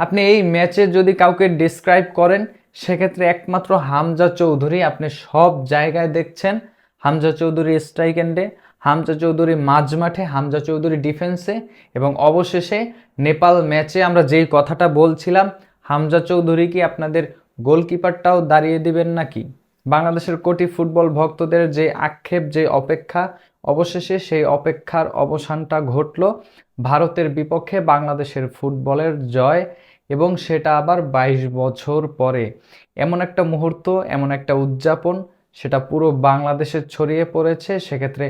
আপনি এই ম্যাচে যদি কাউকে ডিসক্রাইব করেন, সেক্ষেত্রে একমাত্র হামজা চৌধুরী আপনি সব জায়গায় দেখছেন। হামজা চৌধুরী স্ট্রাইক এন্ডে হামজা চৌধুরী মাঝ মাঠে হামজা চৌধুরী ডিফেন্সে এবং অবশেষে নেপাল ম্যাচে আমরা যেই কথাটা বলছিলাম, হামজা চৌধুরী কি আপনাদের গোলকিপারটাও দাঁড়িয়ে দিবেন নাকি? বাংলাদেশের কোটি ফুটবল ভক্তদের যে আক্ষেপ, যে অপেক্ষা অবশেষে সেই অপেক্ষার অবসানটা ঘটল ভারতের বিপক্ষে বাংলাদেশের ফুটবলের জয় এবং সেটা আবার বাইশ বছর পরে। এমন একটা মুহূর্ত, এমন একটা উদযাপন, সেটা পুরো বাংলাদেশে ছড়িয়ে পড়েছে। সেক্ষেত্রে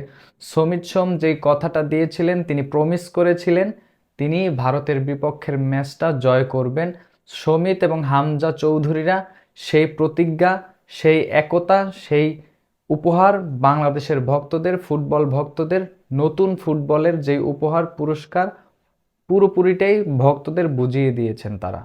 সমিত সোম যেই কথাটা দিয়েছিলেন, তিনি প্রমিস করেছিলেন, তিনি ভারতের বিপক্ষের ম্যাচটা জয় করবেন। সমিত এবং হামজা চৌধুরীরা সেই প্রতিজ্ঞা, সেই একতা, সেই উপহার বাংলাদেশের ভক্তদের, ফুটবল ভক্তদের, নতুন ফুটবলের যে উপহার, পুরস্কার, পুরোপুরিটাই ভক্তদের বুঝিয়ে দিয়েছেন তারা।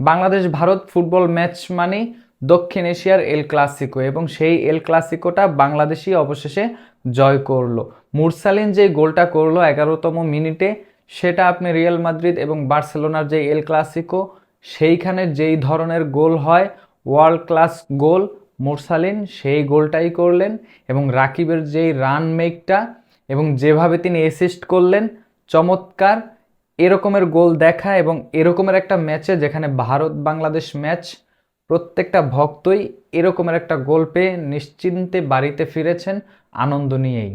বাংলাদেশ, ভারত ফুটবল ম্যাচ মানে দক্ষিণ এশিয়ার এল ক্লাসিকো এবং সেই এল ক্লাসিকোটা বাংলাদেশই অবশেষে জয় করল। মুরসালিন যে গোলটা করল এগারোতম মিনিটে, সেটা আপনি রিয়াল মাদ্রিদ এবং বার্সেলোনার যে এল ক্লাসিকো, সেইখানে যেই ধরনের গোল হয় ওয়ার্ল্ড ক্লাস গোল মুরসালিন সেই গোলটাই করলেন এবং রাকিবের যেই রান মেকটা এবং যেভাবে তিনি অ্যাসিস্ট করলেন, চমৎকার। এরকমের গোল দেখা এবং এরকমের একটা ম্যাচে যেখানে ভারত বাংলাদেশ ম্যাচ প্রত্যেকটা ভক্তই এরকমের একটা গোল পেয়ে নিশ্চিন্তে বাড়িতে ফিরেছেন আনন্দ নিয়েই।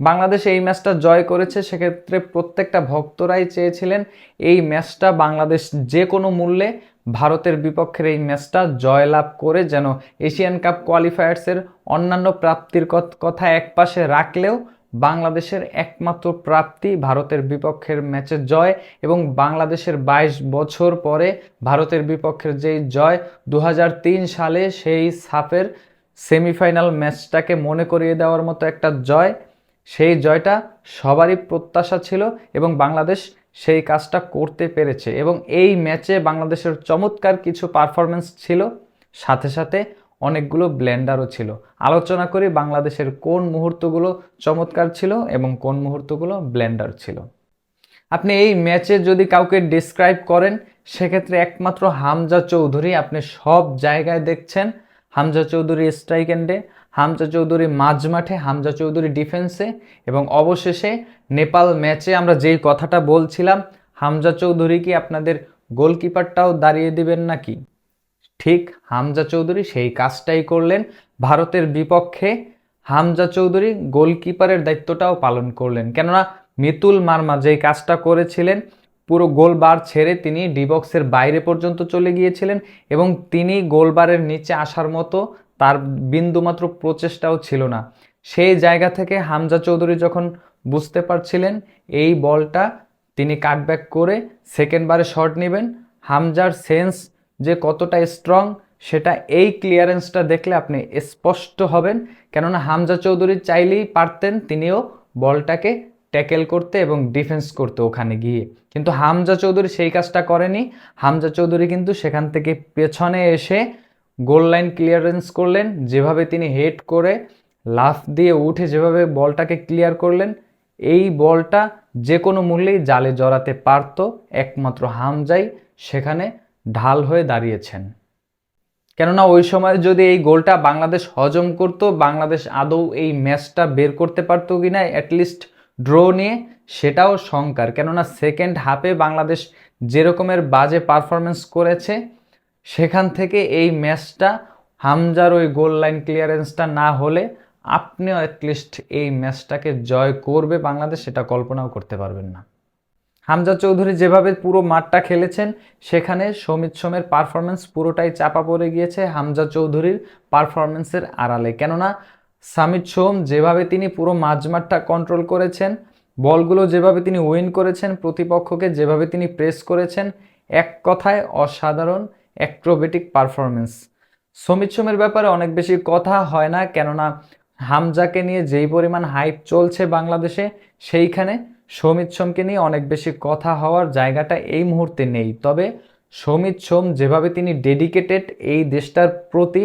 বাংলাদেশ এই ম্যাচটা জয় করেছে, সেক্ষেত্রে প্রত্যেকটা ভক্তরাই চেয়েছিলেন এই ম্যাচটা বাংলাদেশ যে কোনো মূল্যে ভারতের বিপক্ষের এই ম্যাচটা জয়লাভ করে যেন এশিয়ান কাপ কোয়ালিফায়ার্সের অন্যান্য প্রাপ্তির কথা একপাশে রাখলেও বাংলাদেশের একমাত্র প্রাপ্তি ভারতের বিপক্ষের ম্যাচের জয় এবং বাংলাদেশের বাইশ বছর পরে ভারতের বিপক্ষের যেই জয় দু হাজার তিন সালে সেই সাফের সেমিফাইনাল ম্যাচটাকে মনে করিয়ে দেওয়ার মতো একটা জয়, সেই জয়টা সবারই প্রত্যাশা ছিল এবং বাংলাদেশ সেই কাজটা করতে পেরেছে এবং এই ম্যাচে বাংলাদেশের চমৎকার কিছু পারফরমেন্স ছিল। সাথে সাথে অনেকগুলো ব্লেন্ডারও ছিল। আলোচনা করি বাংলাদেশের কোন মুহূর্তগুলো চমৎকার ছিল এবং কোন মুহূর্তগুলো ব্লেন্ডার ছিল। আপনি এই ম্যাচে যদি কাউকে ডিসক্রাইব করেন, সেক্ষেত্রে একমাত্র হামজা চৌধুরী আপনি সব জায়গায় দেখছেন। হামজা চৌধুরী স্ট্রাইক এন্ডে হামজা চৌধুরী মাঝ মাঠে হামজা চৌধুরী ডিফেন্সে এবং অবশেষে নেপাল ম্যাচে আমরা যেই কথাটা বলছিলাম, হামজা চৌধুরী কি আপনাদের গোলকিপারটাও দাঁড়িয়ে দিবেন নাকি? ঠিক, হামজা চৌধুরী সেই কাজটাই করলেন। ভারতের বিপক্ষে হামজা চৌধুরী গোলকিপারের দায়িত্বটাও পালন করলেন। কেননা, মিতুল মার্মা যেই কাজটা করেছিলেন পুরো গোলবার ছেড়ে তিনি ডিবক্সের বাইরে পর্যন্ত চলে গিয়েছিলেন এবং তিনি গোলবারের নিচে আসার মতো তার বিন্দুমাত্র প্রচেষ্টাও ছিল না। সেই জায়গা থেকে হামজা চৌধুরী যখন বুঝতে পারছিলেন এই বলটা, তিনি কাটব্যাক করে সেকেন্ডবারে শট নেবেন। হামজার সেন্স যে কতটা স্ট্রং সেটা এই ক্লিয়ারেন্সটা দেখলে আপনি স্পষ্ট হবেন। কেননা হামজা চৌধুরী চাইলেই পারতেন, তিনিও বলটাকে ট্যাকেল করতে এবং ডিফেন্স করতে ওখানে গিয়ে। কিন্তু হামজা চৌধুরী সেই কাজটা করেনি। হামজা চৌধুরী কিন্তু সেখান থেকে পেছনে এসে গোল লাইন ক্লিয়ারেন্স করলেন। যেভাবে তিনি হেড করে লাফ দিয়ে উঠে যেভাবে বলটাকে ক্লিয়ার করলেন, এই বলটা যে কোনো মূল্যেই জালে জড়াতে পারত। একমাত্র হামজাই সেখানে ঢাল হয়ে দাঁড়িয়েছেন। কেননা ওই সময় যদি এই গোলটা বাংলাদেশ হজম করত, বাংলাদেশ আদৌ এই ম্যাচটা বের করতে পারতো কিনা অ্যাটলিস্ট ড্র নিয়ে সেটাও শঙ্কার। কেননা সেকেন্ড হাফে বাংলাদেশ যেরকমের বাজে পারফরমেন্স করেছে, সেখান থেকে এই ম্যাচটা হামজার ওই গোল লাইন ক্লিয়ারেন্সটা না হলে আপনিও অ্যাটলিস্ট এই ম্যাচটাকে জয় করবে বাংলাদেশ, সেটা কল্পনাও করতে পারবেন না। হামজা চৌধুরী যেভাবে পুরো মাঠটা খেলেছেন, সেখানে সমিত সোমের পারফরমেন্স পুরোটাই চাপা পড়ে গিয়েছে হামজা চৌধুরীর পারফরমেন্সের আড়ালে। কেননা সামিত সোম যেভাবে তিনি পুরো মাঝমাঠটা কন্ট্রোল করেছেন, বলগুলো যেভাবে তিনি উইন করেছেন, প্রতিপক্ষকে যেভাবে তিনি প্রেস করেছেন, এক কথায় অসাধারণ অ্যাক্রোবেটিক পারফরমেন্স সমিত সোমের ব্যাপারে অনেক বেশি কথা হয় না, কেননা হামজাকে নিয়ে যেই পরিমাণ হাইপ চলছে বাংলাদেশে, সেইখানে সমিত সোমকে নিয়ে অনেক বেশি কথা হওয়ার জায়গাটা এই মুহূর্তে নেই। তবে সমিত সোম, যেভাবে তিনি ডেডিকেটেড এই দেশটার প্রতি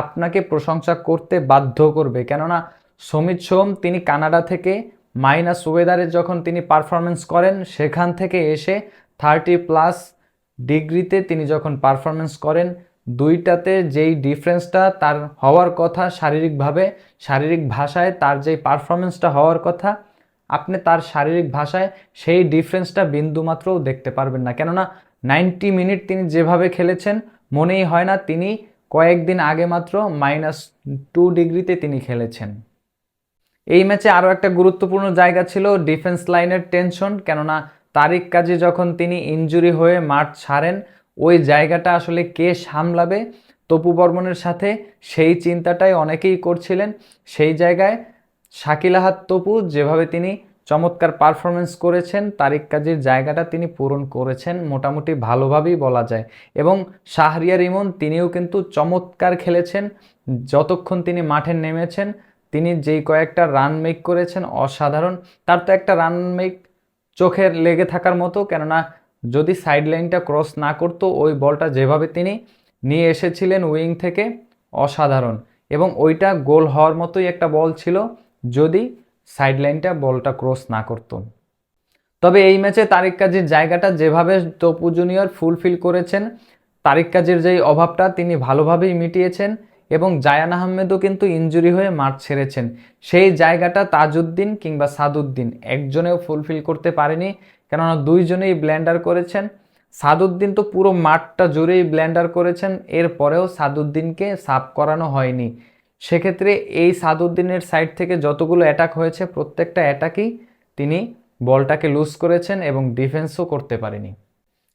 আপনাকে প্রশংসা করতে বাধ্য করবে। কেননা সমিত সোম, তিনি কানাডা থেকে মাইনাস ওয়েদারে যখন তিনি পারফরমেন্স করেন, সেখান থেকে এসে থার্টি প্লাস ডিগ্রিতে তিনি যখন পারফরমেন্স করেন, দুইটাতে যেই ডিফারেন্সটা তার হওয়ার কথা শারীরিকভাবে, শারীরিক ভাষায় তার যেই পারফরমেন্সটা হওয়ার কথা, আপনি তার শারীরিক ভাষায় সেই ডিফারেন্সটা বিন্দুমাত্রও দেখতে পারবেন না। কেননা নাইনটি মিনিট তিনি যেভাবে খেলেছেন, মনেই হয় না তিনি কয়েকদিন আগে মাত্র মাইনাস টু ডিগ্রিতে তিনি খেলেছেন। এই ম্যাচে আরও একটা গুরুত্বপূর্ণ জায়গা ছিল ডিফেন্স লাইনের টেনশন, কেননা তারিক কাজী যখন তিনি ইনজুরি হয়ে মাঠ ছাড়েন, ওই জায়গাটা আসলে কে সামলাবে তপু বর্মনের সাথে সেই চিন্তাটাই অনেকেই করছিলেন। সেই জায়গায় শাকিল আহাত তপু যেভাবে তিনি চমৎকার পারফরমেন্স করেছেন, তারিক কাজীর জায়গাটা তিনি পূরণ করেছেন মোটামুটি ভালোভাবেই বলা যায়। এবং শাহরিয়ার ইমন তিনিও কিন্তু চমৎকার খেলেছেন, যতক্ষণ তিনি মাঠে নেমেছেন, তিনি যেই কয়েকটা রান মেক করেছেন অসাধারণ। তার তো একটা রান মেক চোখে লেগে থাকার মতো, কেননা যদি সাইড লাইনটা ক্রস না করতো, ওই বলটা যেভাবে তিনি নিয়ে এসেছিলেন উইং থেকে, অসাধারণ। এবং ওইটা গোল হওয়ার মতোই একটা বল ছিল। যদি সাইড লাইনটা বলটা ক্রস না করতো। তবে এই ম্যাচে তারিক কাজীর জায়গাটা যেভাবে তপু জুনিয়র ফুলফিল করেছেন, তারিক কাজীর যেই অভাবটা তিনি ভালোভাবেই মিটিয়েছেন এবং জায়ান আহমেদও কিন্তু ইঞ্জুরি হয়ে মাঠ ছেড়েছেন। সেই জায়গাটা তাজউদ্দিন কিংবা সাদুদ্দিন একজনেও ফুলফিল করতে পারেনি, কেননা দুইজনেই ব্ল্যান্ডার করেছেন। সাদুদ্দিন তো পুরো মাঠটা জুড়েই ব্ল্যান্ডার করেছেন, এরপরেও সাদুদ্দিনকে সাফ করানো হয়নি। সেক্ষেত্রে এই সাদুদ্দিনের সাইড থেকে যতগুলো অ্যাটাক হয়েছে, প্রত্যেকটা অ্যাটাকই তিনি বলটাকে লুজ করেছেন এবং ডিফেন্সও করতে পারেনি।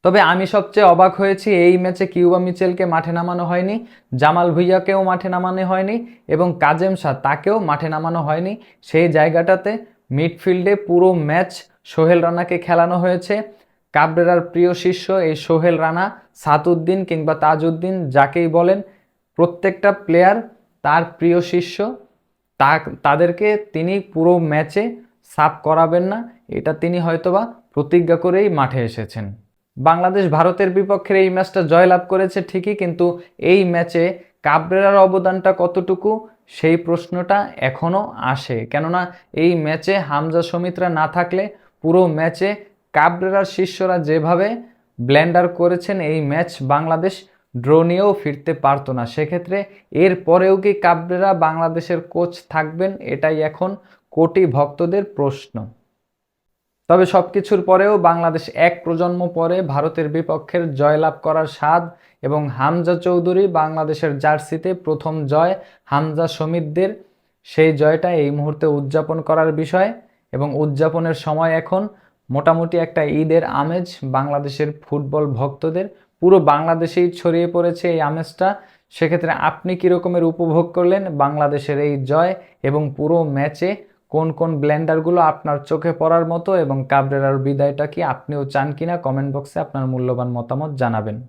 তবে আমি সবচেয়ে অবাক হয়েছি, এই ম্যাচে কিউবা মিচেলকে মাঠে নামানো হয়নি, জামাল ভুইয়াকেও মাঠে নামানো হয়নি এবং কাজেম শাহ তাকেও মাঠে নামানো হয়নি। সেই জায়গাটাতে মিডফিল্ডে পুরো ম্যাচ সোহেল রানাকে খেলানো হয়েছে। কাবরেরার প্রিয় শিষ্য এই সোহেল রানা সাতুদ্দিন কিংবা তাজউদ্দিন যাকেই বলেন, প্রত্যেকটা প্লেয়ার তার প্রিয় শিষ্য, তা, তাদেরকে তিনি পুরো ম্যাচে সাফ করাবেন না, এটা তিনি হয়তোবা প্রতিজ্ঞা করেই মাঠে এসেছেন। বাংলাদেশ ভারতের বিপক্ষের এই ম্যাচটা জয়লাভ করেছে ঠিকই, কিন্তু এই ম্যাচে কাবরেরার অবদানটা কতটুকু, সেই প্রশ্নটা এখনও আসে। কেননা এই ম্যাচে হামজা সমিত্রা না থাকলে পুরো ম্যাচে কাবরেরার শিষ্যরা যেভাবে ব্ল্যান্ডার করেছেন, এই ম্যাচ বাংলাদেশ ড্র নিয়েও ফিরতে পারতো না। সেক্ষেত্রে এর পরেও কি কাবরেরা বাংলাদেশের কোচ থাকবেন? এটাই এখন কোটি ভক্তদের প্রশ্ন। তবে সব কিছুর পরেও বাংলাদেশ এক প্রজন্ম পরে ভারতের বিপক্ষের জয়লাভ করার স্বাদ এবং হামজা চৌধুরী বাংলাদেশের জার্সিতে প্রথম জয় হামজা সমিতদের সেই জয়টা এই মুহূর্তে উদযাপন করার বিষয় এবং উদযাপনের সময় এখন মোটামুটি একটা ঈদের আমেজ বাংলাদেশের ফুটবল ভক্তদের। পুরো বাংলাদেশেই ছড়িয়ে পড়েছে এই আমেজটা। সেক্ষেত্রে আপনি কীরকমের উপভোগ করলেন বাংলাদেশের এই জয় এবং পুরো ম্যাচে? কোন কোন ব্লেন্ডারগুলো আপনার চোখে পড়ার মতো এবং কাবরেরার বিদায়টা কি আপনিও চান কিনা? কমেন্ট বক্সে আপনার মূল্যবান মতামত জানাবেন।